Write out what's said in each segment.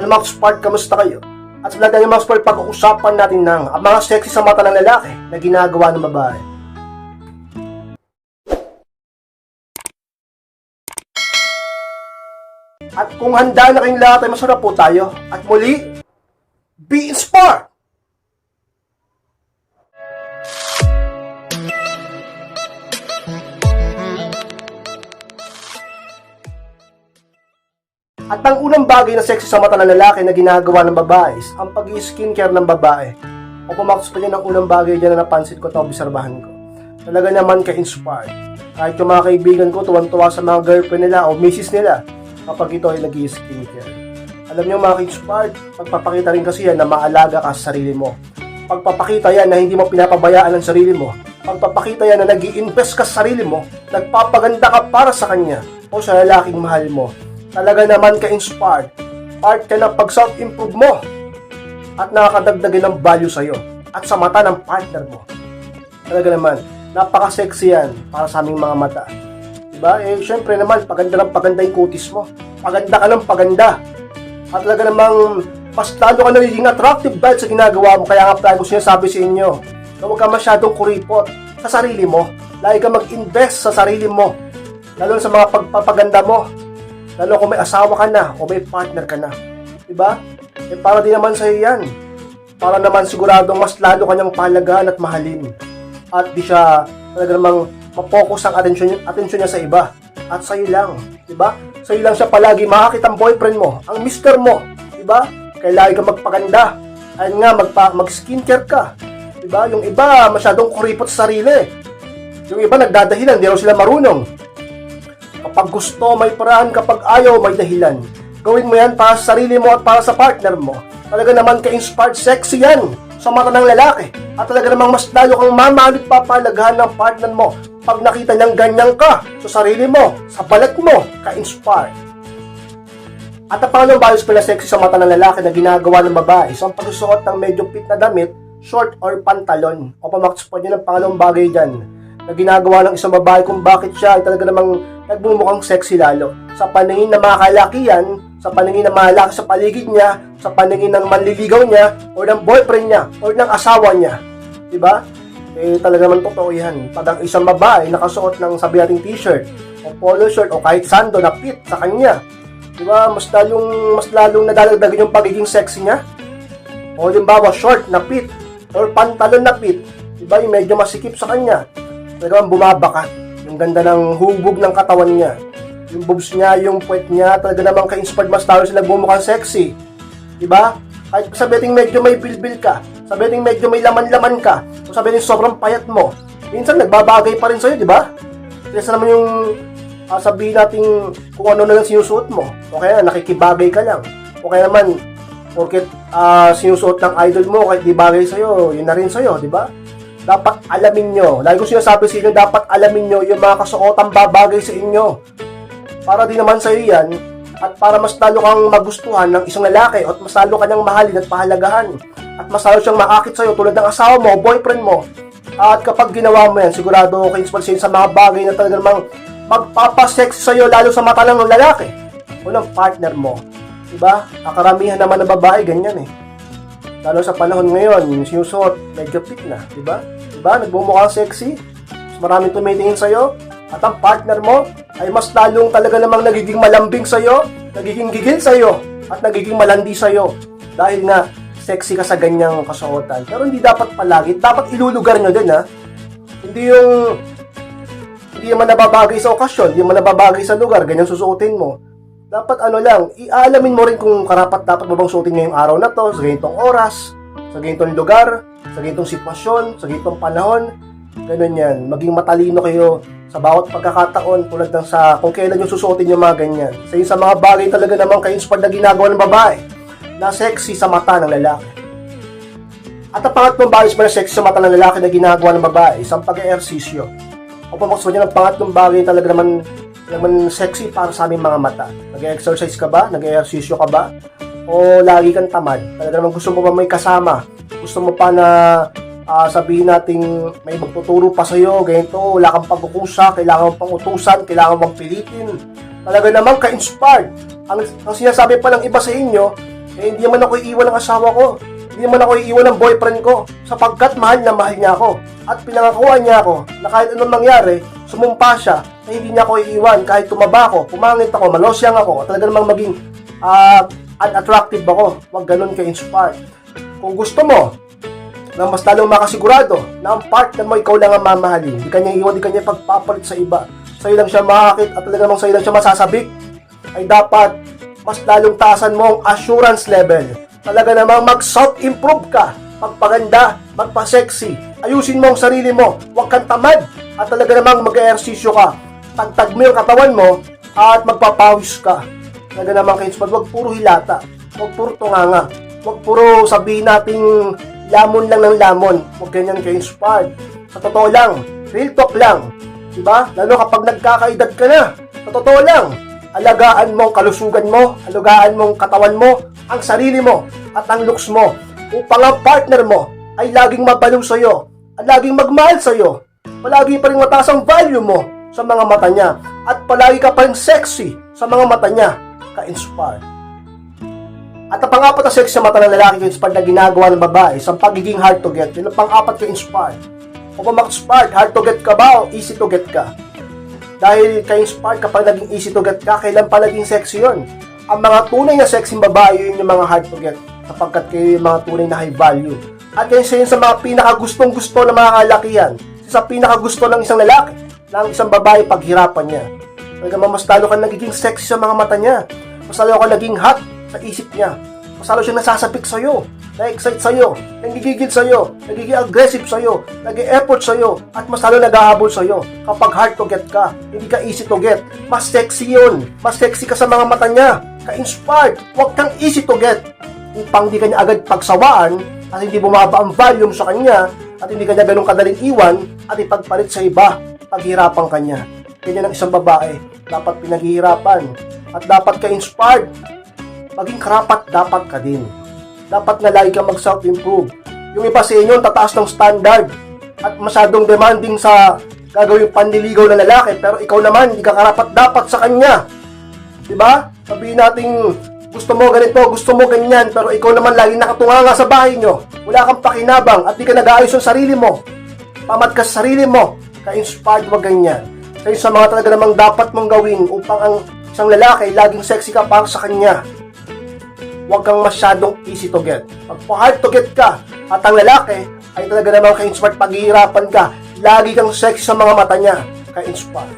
Ano mga sport, kamusta kayo? At sa vlog ng mga sport, pag-uusapan natin ng ang mga sexy sa mata ng lalaki na ginagawa ng babae. At kung handa na kayong lahat ay masarap po tayo. At muli, be inspired! At ang unang bagay na sexy sa mata ng lalaki na ginagawa ng babae is ang pag-skincare ng babae. O pumakas pa dyan ang unang bagay dyan na napansin ko at obserbahan ko. Talaga naman ka-inspired. Kahit yung mga kaibigan ko, tuwan-tuwa sa mga girlfriend nila o misis nila kapag ito ay nag-skincare. Alam niyo mga ka-inspired, pagpapakita rin kasi yan na maalaga ka sa sarili mo. Pagpapakita yan na hindi mo pinapabayaan ang sarili mo. Pagpapakita yan na nag invest ka sa sarili mo, nagpapaganda ka para sa kanya o sa lalaking mahal mo. Talaga naman ka-inspired. Part ka ng pag-self-improve mo at nakakadagdagan ng value sa'yo at sa mata ng partner mo. Talaga naman, napaka-sexy yan para sa aming mga mata. Diba? Eh, syempre naman, paganda ng paganda yung kutis mo. Paganda ka ng paganda. At talaga namang, mas lalo ka nagiging attractive dahil sa ginagawa mo. Kaya nga tayo ko sinasabi sa inyo, na huwag ka masyadong kuripot sa sarili mo. Lagi ka mag-invest sa sarili mo. Lalo sa mga pagpapaganda mo. Lalo kung may asawa ka na o may partner ka na. Diba? Eh para din naman sa'yo yan. Para naman siguradong mas lalo kanyang palagaan at mahalin. At di siya talaga namang mapokus ang atensyon, atensyon niya sa iba. At sa'yo lang. Diba? Sa'yo lang siya palagi makakita ang boyfriend mo, ang mister mo. Diba? Kaya lagi ka magpaganda. Ayun nga, magpa, mag-skincare ka. Diba? Yung iba, masyadong kuripot sa sarili. Yung iba, nagdadahilan, di raw sila marunong. Kapag gusto, may paraan. Kapag ayaw, may dahilan. Gawin mo yan para sa sarili mo at para sa partner mo. Talaga naman ka-inspired sexy yan sa mata ng lalaki. At talaga namang mas lalo kang mamalit papalagahan ng partner mo pag nakita niyang ganyan ka sa sarili mo, sa balat mo, ka-inspired. At ang pangalawang bias pala sexy sa mata ng lalaki na ginagawa ng babae is ang pagsusuot ng medyo fit na damit, short or pantalon. O pamaktas po niyo ng pangalawang bagay dyan na ginagawa ng isang babae kung bakit siya ay talaga namang nagmumukhang sexy lalo. Sa paningin ng mga kalakihan, sa paningin ng mga lalaki sa paligid niya, sa paningin ng manliligaw niya, o ng boyfriend niya, o ng asawa niya. Diba? Eh, talaga naman totoo yan. Pag ang isang babae nakasuot ng sabi nating t-shirt, o polo shirt, o kahit sando na fit sa kanya, diba? Mas lalong, mas lalong nadadagdagan yung pagiging sexy niya. O limbawa, short na fit, or pantalon na fit, diba? Yung medyo masikip sa kanya. Talagang bumabakat. Yung ganda ng hubog ng katawan niya. Yung boobs niya, yung puwet niya, talaga namang ka-inspired mas talo sila bumukhang sexy. Diba? Kahit sabihin medyo may bilbil ka, sabihin medyo may laman-laman ka, o sabihin sobrang payat mo, minsan nagbabagay pa rin sa'yo, di ba? Kesa naman yung ah, sabihin natin kung ano na lang sinusuot mo. O kaya nakikibagay ka lang. O kaya naman, porket ah, sinusuot ng idol mo, kahit di bagay sa'yo, yun na rin sa'yo, di ba? Dapat alamin nyo. Lagi ko sinasabi sa inyo, dapat alamin nyo yung mga kasuotang babagay sa inyo. Para din naman sa'yo yan, at para mas lalo kang magustuhan ng isang lalaki at mas lalo kanyang mahalin at pahalagahan. At mas lalo siyang maakit sa'yo tulad ng asawa mo o boyfriend mo. At kapag ginawa mo yan, sigurado kayo inspiration sa mga bagay na talaga namang magpapasex sa'yo lalo sa mata ng lalaki o ng partner mo. Diba? Akaramihan naman ng babae, ganyan eh. Lalo sa panahon ngayon, yung sinusuot, medyo fit na, di ba? Di ba? Nagmumukhang sexy, mas maraming tumitingin sa'yo, at ang partner mo ay mas lalong talaga namang nagiging malambing sa'yo, nagiging gigil sa'yo, at nagiging malandi sa'yo. Dahil nga, sexy ka sa ganyang kasuotan. Pero hindi dapat palagi, dapat ilulugar nyo din ha. Hindi yung hindi naman nababagay sa okasyon, hindi naman nababagay sa lugar, ganyan susuotin mo dapat ano lang, iaalamin mo rin kung karapat dapat mo bang suotin ngayong araw na to, sa ganitong oras, sa ganitong lugar, sa ganitong sitwasyon, sa ganitong panahon. Ganun yan. Maging matalino kayo sa bawat pagkakataon tulad ng sa kung kailan yung susuotin yung mga ganyan. Sa yun sa mga bagay talaga namang ka-inspired na ginagawa ng babae na sexy sa mata ng lalaki. At ang pangatlong bagay na sexy sa mata ng lalaki na ginagawa ng babae, isang pag-eehersisyo. O pamakso niya ng pangatlong bagay talaga naman naman sexy para sa aming mga mata. Nag-exercise ka ba? Nag-ehersisyo ka ba? O lagi kang tamad? Talaga naman gusto mo ba may kasama? Gusto mo pa na ah, sabihin nating may magtuturo pa sa'yo, ganito, wala kang pagkukusa, kailangan pang utusan, kailangan mo pang pilitin. Talaga naman ka-inspired. Ang, ang sinasabi pa ng iba sa inyo, Eh, hindi naman ako iiwan ng asawa ko. Hindi naman ako iiwan ng boyfriend ko. Sapagkat mahal na mahal niya ako. At pinangakuan niya ako na kahit anong mangyari, sumumpa siya na hindi niya ako iiwan. Kahit tumaba ako, pumangit ako, malosyang ako, talaga namang maging ah, unattractive ako. Huwag ganun ka-inspired. Kung gusto mo, na mas lalong makasigurado na ang partner mo ikaw lang ang mamahalin. Di kanya iwan, di kanya pagpapalit sa iba. Sa'yo lang siya makakit at talaga namang sa'yo lang siya masasabik. Ay dapat mas lalong taasan mo ang assurance level. Talaga namang mag-self-improve ka. Magpaganda, magpa-sexy. Ayusin mo ang sarili mo. Huwag kang tamad. At talaga namang mag-ehersisyo ka. Tagtag mo yung katawan mo at magpapawis ka. Talaga namang kayo, huwag puro hilata. Huwag puro tunganga. Huwag puro sabihin nating lamon lang ng lamon. Huwag ganyan kayo inspired. Sa totoo lang, real talk lang. Diba? Lalo kapag nagkakaedad ka na. Sa totoo lang, alagaan mo ang kalusugan mo, alagaan mo ang katawan mo, ang sarili mo, at ang looks mo. Upang ang partner mo ay laging mabaliw sa'yo, at laging magmahal sa'yo. Palagi pa rin mataas ang value mo sa mga mata niya, at palagi ka pa rin sexy sa mga mata niya. Ka-inspired. At ang pang-apat na sex sa mata ng lalaki ka-inspired na ginagawa ng babae sa pagiging hard to get. Yun ang pang-apat ka-inspired. O kung mag-inspired, hard to get ka ba o easy to get ka? Dahil ka-inspired kapag naging easy to get ka, kailan pa naging sexy yun? Ang mga tunay na sexy babae, yun yung mga hard to get. Sapagkat kayo yung mga tunay na high value. At yan siya yun sa mga pinakagustong gusto ng mga kalakihan. Sa pinakagusto ng isang lalaki, ng isang babae paghirapan niya. Talaga mas lalo ka nagiging sexy sa mga mata niya. Mas lalo ka naging hot sa isip niya. Mas lalo siya nasasapik sa'yo, na-excite sa'yo, nagigigil sa'yo, nagiging aggressive sa'yo, nag-effort sa'yo, at mas lalo naghahabol sa'yo. Kapag hard to get ka, hindi ka easy to get. Mas sexy yun. Mas sexy ka sa mga mata niya. Ka-inspired. Huwag kang easy to get. Upang di ka niya agad pagsawaan at hindi bumaba ang volume sa kanya at hindi kanya ganun kadaling iwan at ipagpalit sa iba paghirapan kanya. Ganyan ang isang babae. Dapat pinaghihirapan at dapat ka-inspired maging karapat dapat ka din. Dapat na lagi ka mag-self-improve. Yung iba sa inyo, tataas ng standard at masyadong demanding sa gagawing panliligaw na lalaki, pero ikaw naman, hindi ka karapat dapat sa kanya. Diba? Sabihin natin, gusto mo ganito, gusto mo ganyan, pero ikaw naman lagi nakatunganga sa bahay nyo. Wala kang pakinabang at di ka nag-aayos sa sarili mo. Pamat ka sa sarili mo. Ka-inspired mo ganyan. Sa mga talaga namang dapat mong gawin upang ang isang lalaki laging sexy ka para sa kanya huwag kang masyadong easy to get. Pag hard to get ka, at ang lalaki, ay talaga naman ka-inspired, paghihirapan ka, lagi kang sexy sa mga mata niya, ka-inspired.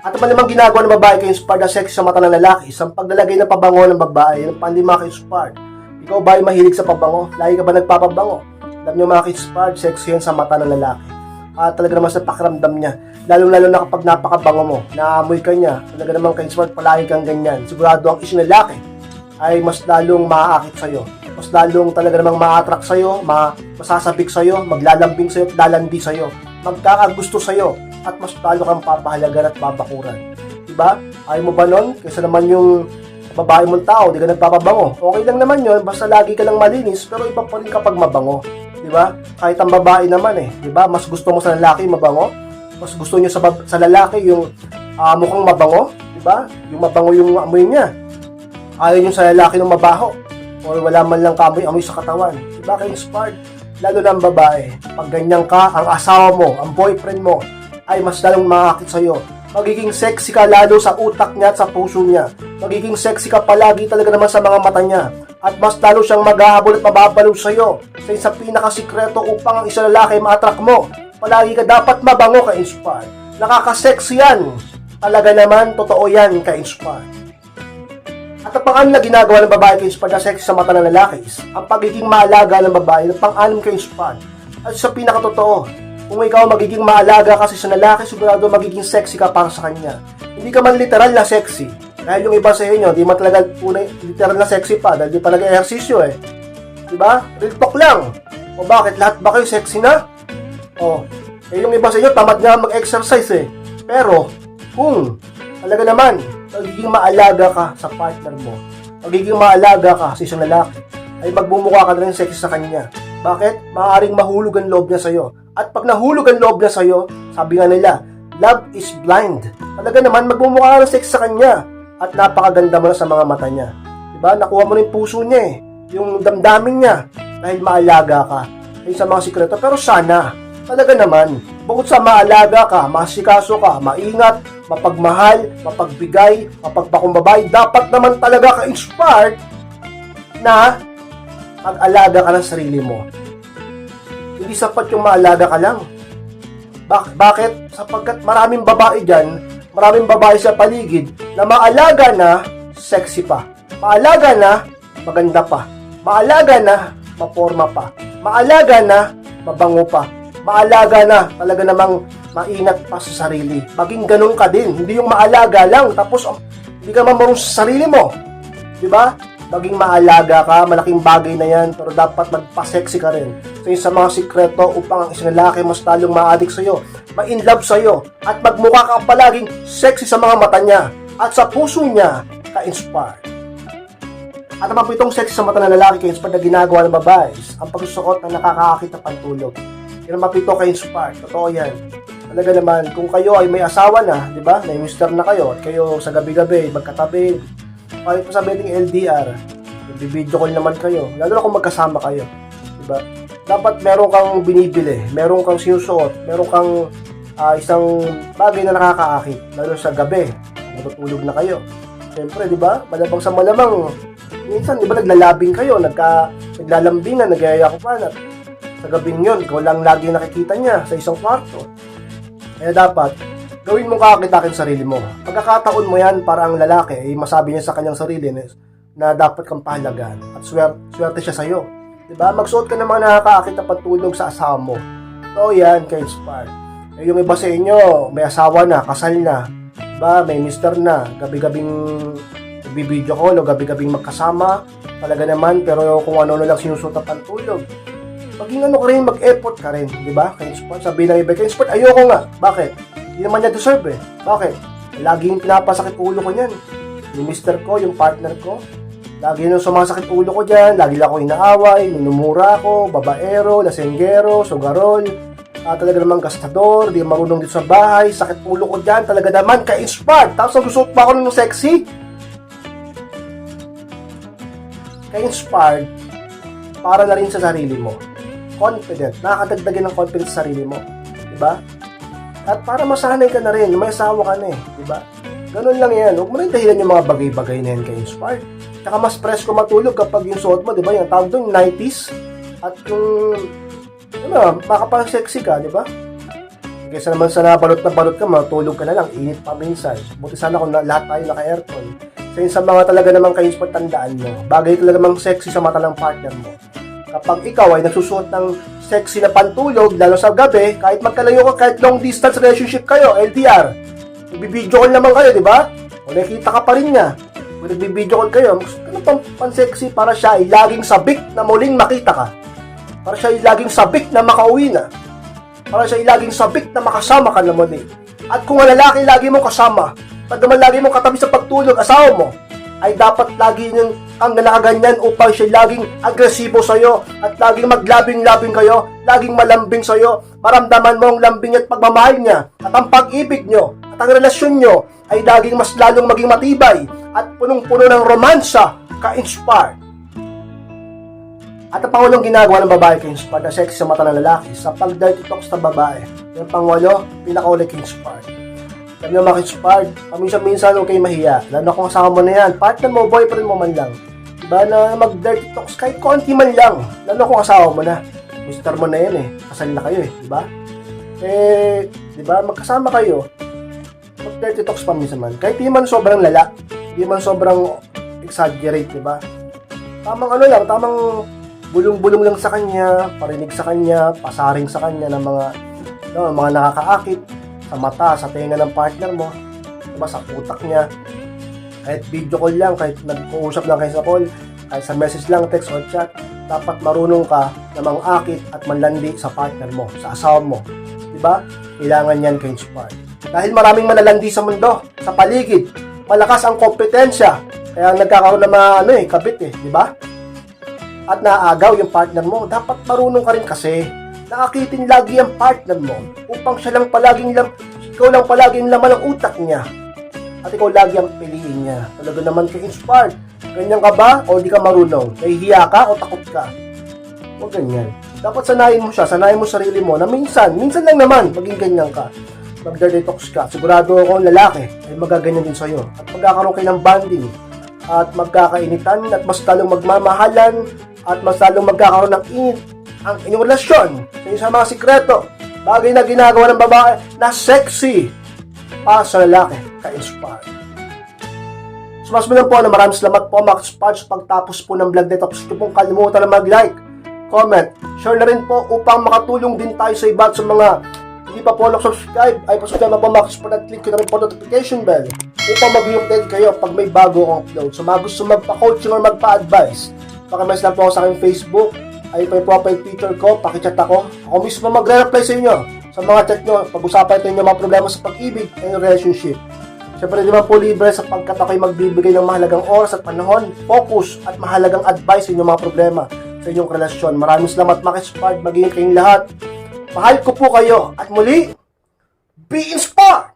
At naman namang ginagawa ng babae ka-inspired na sexy sa mata ng lalaki, isang paglalagay ng pabango ng babae, ng pandi mga ka-inspired. Ikaw ba ay mahilig sa pabango? Lagi ka ba nagpapabango? Alam niyo mga ka-inspired, sexy yan sa mata ng lalaki. At talaga naman sa pakiramdam niya, lalo-lalo na kapag napakabango mo, naamoy ka niya, talaga naman ka-inspired, palagi kang ganyan. Sigurado ang isang lalaki, ay mas lalong maaakit sa'yo. Mas lalong talaga namang ma-attract sa'yo, ma masasabik sa'yo, maglalambing sa'yo, lalandi sa'yo. Magkakagusto sa'yo, at mas lalo kang papahalagan at babakuran. Diba? Ayaw mo ba nun? Kaysa naman yung babae mong tao, di ka nagpapabango. Okay lang naman yun, basta lagi ka lang malinis, pero iba pa rin kapag mabango. Diba? Kahit ang babae naman eh, diba? Mas gusto mo sa lalaki mabango, mas gusto niyo sa, sa lalaki yung ah, mukhang mabango, diba? Yung mabango yung amoy niya ayaw nyo sa lalaki ng mabaho or wala man lang kamoy-amoy sa katawan. Diba kayo inspired? Lalo na ang babae. Pag ganyan ka, ang asawa mo, ang boyfriend mo, ay mas lalong makakit sa'yo. Magiging sexy ka lalo sa utak niya at sa puso niya. Magiging sexy ka palagi talaga naman sa mga mata niya. At mas lalo siyang maghahabol at mababaliw sa'yo. Sa isang pinakasikreto upang ang isang lalaki ma-attract mo. Palagi ka dapat mabango ka inspired. Nakaka-sexy yan. Talaga naman, totoo yan ka inspired. At ang pang-anim na ginagawa ng babae kay Spad na sexy sa mata ng lalaki is ang pagiging maalaga ng babae ng pang-anim kay Spad. At sa pinakatotoo, kung ikaw magiging maalaga kasi sa lalaki, sigurado magiging sexy ka para sa kanya. Hindi ka man literal na sexy. Dahil yung iba sa inyo, di man talaga tunay, literal na sexy pa dahil di pa nag-ehersisyo eh. Diba? Real talk lang. O bakit? Lahat ba kayo sexy na? O, eh yung iba sa inyo, tamad nga mag-exercise eh. Pero, kung talaga naman, magiging maalaga ka sa partner mo, magiging maalaga ka sa isang lalaki, ay magbumukha ka na rin sexy sa kanya. Bakit? Maaaring mahulog ang loob niya sa'yo. At pag nahulog ang loob niya sa'yo, sabi nga nila, love is blind. Talaga naman, magbumukha ka ng sexy sa kanya. At napakaganda mo na sa mga mata niya. Diba? Nakuha mo na yung puso niya eh. Yung damdamin niya. Dahil maalaga ka. Ayun sa mga sikreto. Pero sana, talaga naman, bukod sa maalaga ka, masikaso ka, maingat, mapagmahal, mapagbigay, mapagpakumbabay, dapat naman talaga ka-inspired na mag-alaga ka ng sarili mo. Hindi sapat yung maalaga ka lang. Bak- bakit? Sapagkat maraming babae dyan, maraming babae sa paligid na maalaga na, sexy pa. Maalaga na, maganda pa. Maalaga na, maporma pa. Maalaga na, mabango pa. Maalaga na, talaga namang maingat pa sa sarili. Maging ganun ka din. Hindi yung maalaga lang, tapos um, hindi ka mamarong sa sarili mo. Di ba? Maging maalaga ka, malaking bagay na yan, pero dapat magpa-sexy ka rin. So yun sa mga sikreto upang ang isang lalaki mas talong ma-addict sa'yo, ma-in love sa'yo, at magmukha ka palaging sexy sa mga mata niya, at sa puso niya, ka-inspire. At ang pitong sexy sa mata ng lalaki ka-inspire na ginagawa ng babae ang pagsusukot na nakakaakit ng pantulog. Yan ang mapito ka-inspire. Totoo yan. Talaga naman, kung kayo ay may asawa na, di ba? May mister na kayo, at kayo sa gabi-gabi, magkatabi, kahit pa sabihin ng LDR, video call naman kayo, lalo na kung magkasama kayo, di ba? Dapat meron kang binibili, meron kang sinusuot, meron kang ah, isang bagay na nakakaakit, lalo sa gabi, matutulog na kayo. Siyempre, di ba? Malamang sa malamang, minsan, di ba, naglalabing kayo, nagka, naglalambingan, nagyayakupan, at sa gabing yun, ikaw lang lagi nakikita niya sa isang kwarto. Kaya dapat, gawin mo kakakitakin sarili mo. Pagkakataon mo yan para ang lalaki ay masabi niya sa kanyang sarili na, dapat kang pahalagaan at swer, swerte siya sa'yo. Diba? Magsuot ka ng mga nakakaakit na pantulog sa asawa mo. So yan, ka-inspire. Eh, yung iba sa inyo, may asawa na, kasal na, diba? may mister na, gabi-gabing bibideo call o gabi-gabing magkasama, talaga naman, pero kung ano na lang sinusuot na pantulog, maging ano ka rin, mag-effort ka rin, di ba? Kaya sport, sabi ng iba, kaya sport, ayoko nga. Bakit? Hindi naman niya deserve eh. Bakit? Laging pinapasakit ulo ko niyan. Yung mister ko, yung partner ko, lagi nung sumasakit ulo ko dyan, lagi lang ako inaaway, minumura ako, babaero, lasenggero, sugarol, ah, talaga naman gastador, di marunong dito sa bahay, sakit ulo ko dyan, talaga naman ka-inspired. Tapos ang pa ako ng sexy, ka-inspired para na rin sa sarili mo confident, nakakadagdagan ng confidence sa sarili mo. Di ba? At para masanay ka na rin, may asawa ka na eh. Di ba? Ganun lang yan. Huwag mo rin dahilan yung mga bagay-bagay na yan kay Inspired. Tsaka mas fresh ko matulog kapag yung suot mo, di ba? Yung tawag doon, 90s. At yung, ano, makapang sexy ka, di ba? Kaysa naman sa nabalot na balot ka, matulog ka na lang, init pa minsan. Buti sana kung na, lahat tayo naka-aircon. So yun sa mga talaga namang kayo tandaan mo, bagay talaga namang sexy sa mata ng partner mo kapag ikaw ay nagsusuot ng sexy na pantulog, lalo sa gabi, kahit magkalayo ka, kahit long distance relationship kayo, LDR, nagbibideo call naman kayo, di ba? O nakikita ka pa rin niya. Kung nagbibideo call kayo, ano pang pan-sexy para siya ay laging sabik na muling makita ka. Para siya ay laging sabik na makauwi na. Para siya ay laging sabik na makasama ka na muli. At kung ang lalaki lagi mo kasama, pag naman lagi mo katabi sa pagtulog, asawa mo, ay dapat lagi niyang ang nakaganyan upang siya laging agresibo sa'yo at laging maglabing-labing kayo, laging malambing sa'yo, maramdaman mo ang lambing at pagmamahal niya at ang pag-ibig nyo at ang relasyon nyo ay laging mas lalong maging matibay at punong-puno ng romansa ka-inspire. At ang pangulong ginagawa ng babae ka-inspire na sexy sa mata ng lalaki sa pag-dirty talks ng babae. Yung pangwalo, pinakauli ka-inspire. Sabi nga maka-inspired, paminsan-minsan kayo mahiya. Lalo na kung kasama mo na yan, partner mo, boyfriend mo man lang. Diba na mag-dirty talks kahit konti man lang. Lalo kung asawa mo na. Mister mo na yan eh. Kasal na kayo eh. Diba? Eh, diba, magkasama kayo. Mag-dirty talks pa minsan man. Kahit di man sobrang lala. Di man sobrang exaggerate, diba? Tamang ano lang, tamang bulong-bulong lang sa kanya, parinig sa kanya, pasaring sa kanya ng mga no, mga nakakaakit sa mata, sa tenga ng partner mo, diba, sa utak niya. Kahit video call lang, kahit nag-uusap lang kayo sa call, kahit sa message lang, text or chat, dapat marunong ka na mangakit at manlandi sa partner mo, sa asawa mo. Diba? Kailangan yan kay inspire. Dahil maraming manalandi sa mundo, sa paligid, malakas ang kompetensya, kaya nagkakaroon ng mga ano eh, kabit eh, di ba? At naagaw yung partner mo, dapat marunong ka rin kasi naakitin lagi ang partner mo upang siya lang palaging lam, ikaw lang palaging laman ang utak niya. At ikaw lagi ang piliin niya. Talaga naman ka inspired. Ganyan ka ba o di ka marunong? Nahihiya ka o takot ka? Huwag ganyan. Dapat sanayin mo siya, sanayin mo sarili mo na minsan, minsan lang naman, maging ganyan ka. Magda-detox ka. Sigurado ako ang lalaki ay magaganyan din sa'yo. At magkakaroon kayo ng bonding. At magkakainitan at mas lalong magmamahalan at mas lalong magkakaroon ng init ang inyong relasyon sa isang mga sikreto. Bagay na ginagawa ng babae na sexy para sa lalaki ka-inspired. So mas mo po na maraming salamat po mga Sparks pagtapos po ng vlog nito. Tapos ito pong kalimutan na mag-like, comment, share na rin po upang makatulong din tayo sa iba sa mga hindi pa po subscribe ay pasubscribe na po mga Sparks at click ko na rin po notification bell upang mag-update kayo pag may bago akong upload. So mga gusto magpa-coaching or magpa-advise, pakimess lang po ako sa aking Facebook ay pa yung profile picture ko, pakichat ako. Ako mismo magre-reply sa inyo sa mga chat nyo. Pag-usapan ito yung mga problema sa pag-ibig and relationship. Siyempre, di ba po libre sapagkat ako'y magbibigay ng mahalagang oras at panahon, focus at mahalagang advice sa inyong mga problema sa inyong relasyon. Maraming salamat mga Spard, magiging kayong lahat. Mahal ko po kayo at muli, be inspired!